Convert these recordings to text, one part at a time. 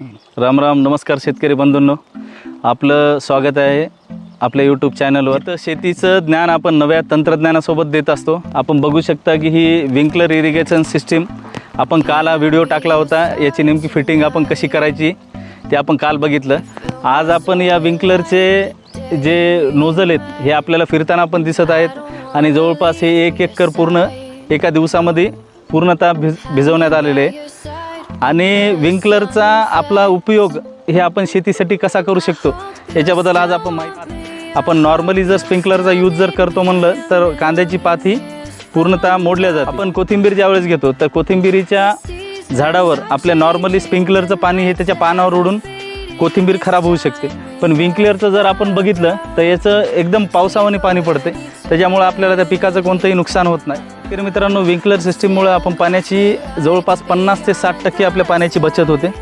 राम राम नमस्कार शेतकरी बंधूंनो. आपलं स्वागत आहे आपल्या यूट्यूब चॅनलवर तर शेतीचं ज्ञान आपण नव्या तंत्रज्ञानासोबत देत असतो. आपण बघू शकता की ही विंकलर इरिगेशन सिस्टीम आपण काल हा व्हिडिओ टाकला होता. याची नेमकी फिटिंग आपण कशी करायची ते आपण काल बघितलं. आज आपण या विंकलरचे जे नोझल आहेत हे आपल्याला फिरताना पण दिसत आहेत. आणि जवळपास हे एक एकर पूर्ण एका दिवसामध्ये पूर्णतः भिज भिजवण्यात आलेले आहे. आणि विंकलरचा आपला उपयोग हे आपण शेतीसाठी कसा करू शकतो याच्याबद्दल आज आपण माहिती आपण नॉर्मली जर स्प्रिंकलरचा यूज जर करतो म्हणलं तर कांद्याची पात ही पूर्णतः मोडल्या जाते. आपण कोथिंबीर ज्यावेळेस घेतो तर कोथिंबीरीच्या झाडावर आपल्या नॉर्मली स्प्रिंकलरचं पाणी हे त्याच्या पानावर उडून कोथिंबीर खराब होऊ शकते. पण विंकलरचं जर आपण बघितलं तर याचं एकदम पावसावाने पाणी पडते. त्याच्यामुळं आपल्याला त्या पिकाचं कोणतंही नुकसान होत नाही. तर मित्रांनो विंकलर सिस्टीममुळे आपण पाण्याची जवळपास पन्नास ते साठ टक्के आपल्या पाण्याची बचत होते.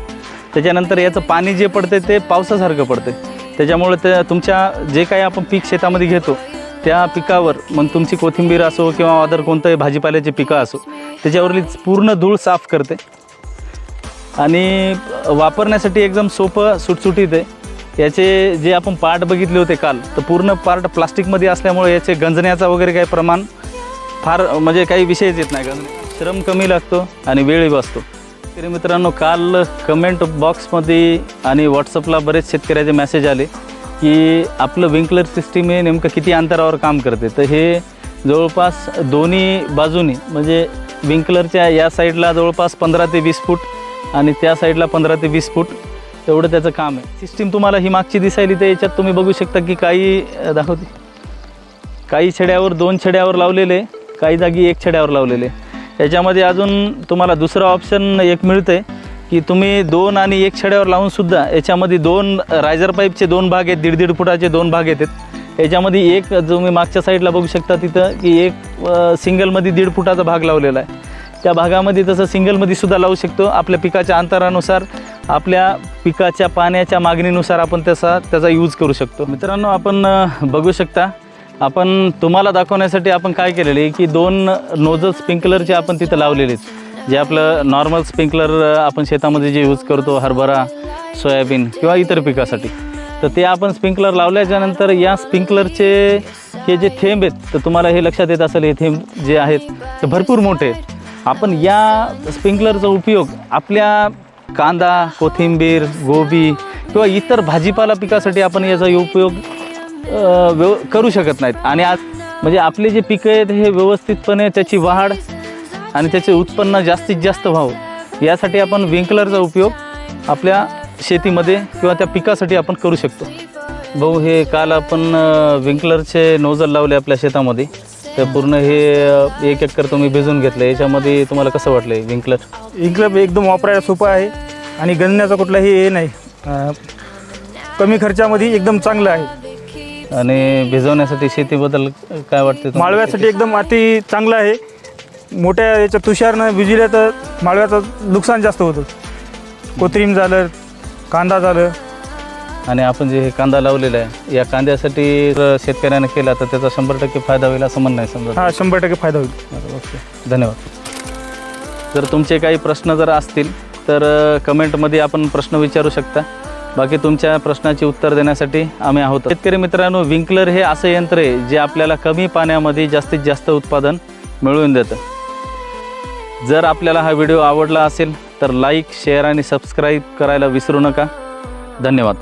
त्याच्यानंतर याचं पाणी जे पडते ते पावसासारखं पडते. त्याच्यामुळे ते तुमच्या जे काही आपण पीक शेतामध्ये घेतो त्या पिकावर मग तुमची कोथिंबीर असो किंवा अदर कोणतंही भाजीपाल्याची पिकं असो त्याच्यावरली पूर्ण धूळ साफ करते. आणि वापरण्यासाठी एकदम सोपं सुटसुटीत आहे. याचे जे आपण पार्ट बघितले होते काल तर पूर्ण पार्ट प्लास्टिकमध्ये असल्यामुळे याचे गंजण्याचा वगैरे काही प्रमाण फार म्हणजे काही विषयच येत नाही. गंज श्रम कमी लागतो आणि वेळही वाचतो. तरी मित्रांनो काल कमेंट बॉक्समध्ये आणि व्हॉट्सअपला बरेच शेतकऱ्याचे मेसेज आले की आपलं विंकलर सिस्टीम हे नेमकं किती अंतरावर काम करते? तर हे जवळपास दोन्ही बाजूनी म्हणजे विंकलरच्या या साईडला जवळपास पंधरा ते वीस फूट आणि त्या साईडला पंधरा ते वीस फूट एवढं त्याचं काम आहे. सिस्टीम तुम्हाला ही मागची दिसायली तर याच्यात तुम्ही बघू शकता की काही दाखवते. काही छड्यावर दोन छड्यावर लावलेले काही जागी एक छड्यावर लावलेले. याच्यामध्ये अजून तुम्हाला दुसरं ऑप्शन एक मिळतं आहे की तुम्ही दोन आणि एक छड्यावर लावूनसुद्धा याच्यामध्ये दोन रायझर पाईपचे दोन भाग आहेत दीड दीड फुटाचे दोन भाग येतात याच्यामध्ये एक तुम्ही मागच्या साईडला बघू शकता तिथं की एक सिंगलमध्ये दीड फुटाचा भाग लावलेला आहे. त्या भागामध्ये तसं सिंगलमध्ये सुद्धा लावू शकतो. आपल्या पिकाच्या अंतरानुसार आपल्या पिकाच्या पाण्याच्या मागणीनुसार आपण त्याचा त्याचा यूज करू शकतो. मित्रांनो आपण बघू शकता. आपण तुम्हाला दाखवण्यासाठी आपण काय केलेले की दोन नोजल स्प्रिंकलरचे आपण तिथं लावलेले आहेत. जे आपलं नॉर्मल स्प्रिंकलर आपण शेतामध्ये जे यूज करतो हरभरा सोयाबीन किंवा इतर पिकासाठी. तर ते आपण स्प्रिंकलर लावल्याच्यानंतर या स्प्रिंकलरचे हे जे थेंब आहेत तर तुम्हाला हे लक्षात येत असेल हे थेंब जे आहेत ते भरपूर मोठे आहेत. आपण या स्प्रिंकलरचा उपयोग आपल्या कांदा कोथिंबीर गोबी किंवा इतर भाजीपाला पिकासाठी आपण याचा उपयोग व्यव करू शकत नाहीत. आणि आज म्हणजे आपले जे पिकं आहेत हे व्यवस्थितपणे त्याची वाढ आणि त्याचे उत्पन्न जास्तीत जास्त व्हावं. यासाठी आपण विंकलरचा उपयोग आपल्या शेतीमध्ये किंवा त्या पिकासाठी आपण करू शकतो. भाऊ हे काल आपण विंकलरचे नोजल लावले आपल्या शेतामध्ये. तर पूर्ण हे एक एकर तुम्ही भिजून घेतलं याच्यामध्ये तुम्हाला कसं वाटलं विंकलर? इन्क्लब एकदम वापरायला सोपं आहे आणि गणण्याचा कुठलाही हे नाही. अं, कमी खर्चामध्ये एकदम चांगलं आहे. आणि भिजवण्यासाठी शेतीबद्दल काय वाटते तुम्हाला? माळव्यासाठी एकदम अति चांगलं आहे. मोठ्या याच्या तुषारनं भिजल्या तर माळव्याचं नुकसान जास्त होतं. कोथिंबीर झालं कांदा झालं आणि आपण जे हे कांदा लावलेला आहे या कांद्यासाठी जर शेतकऱ्याने केला तर त्याचा शंभर टक्के फायदा होईल असं म्हणणं आहे समजा. हा शंभर टक्के फायदा होईल. बरं, ओके. धन्यवाद. जर तुमचे काही प्रश्न जर असतील तर अ, कमेंटमध्ये आपण प्रश्न विचारू शकता. बाकी तुमच्या प्रश्नाची उत्तर देण्यासाठी आम्ही आहोत. शेतकरी मित्रांनो विंकलर हे असं यंत्र आहे जे आपल्याला कमी पाण्यामध्ये जास्तीत जास्त उत्पादन मिळवून देतं. जर आपल्याला हा व्हिडिओ आवडला असेल तर लाईक शेअर आणि सबस्क्राईब करायला विसरू नका. धन्यवाद.